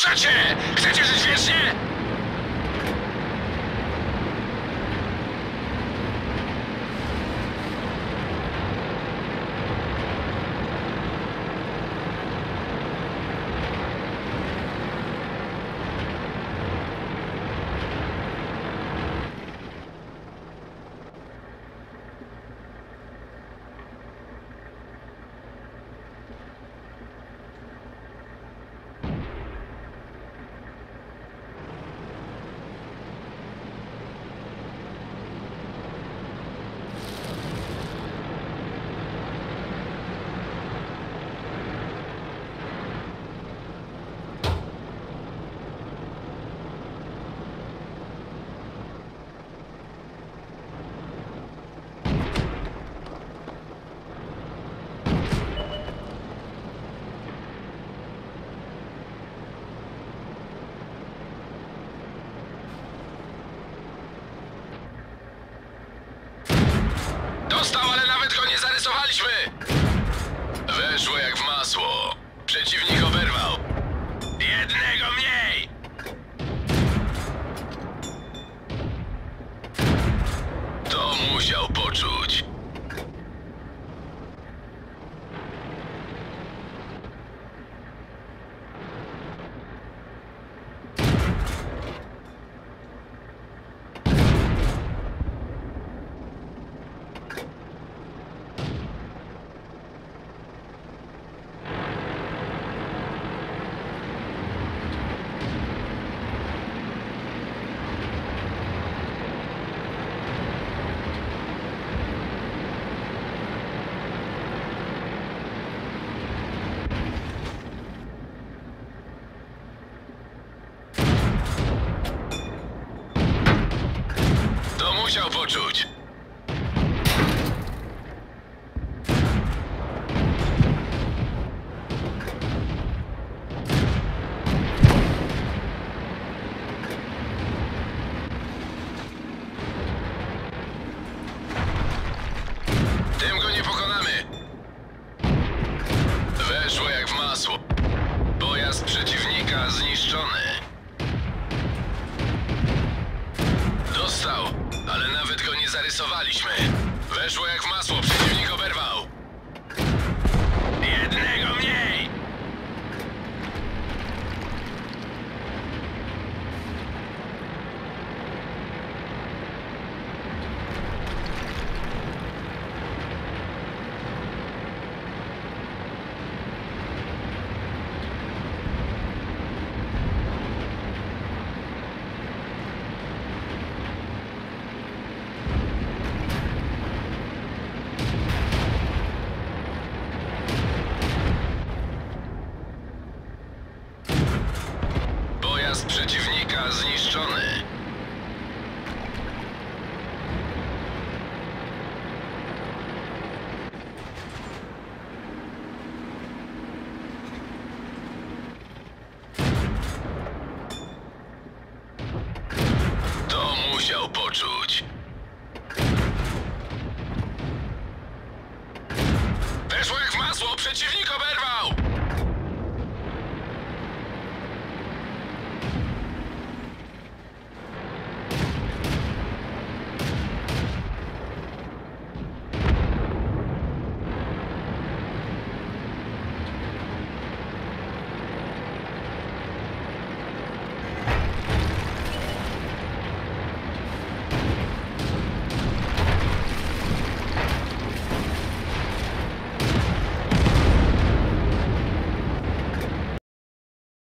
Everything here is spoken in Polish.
Ruszać! Chcecie żyć wiecznie? Przeciwnik oberwał. Jednego mniej! To musiał poczuć. To musiał poczuć. Tym go nie pokonamy. Weszło jak w masło. Pojazd przeciwnika zniszczony. Zarysowaliśmy. Weszło jak w masło, przeciwnik oberwał. Jednego mniej! Pojazd przeciwnika zniszczony. To musiał poczuć. Weszło jak w masło, przeciwnik!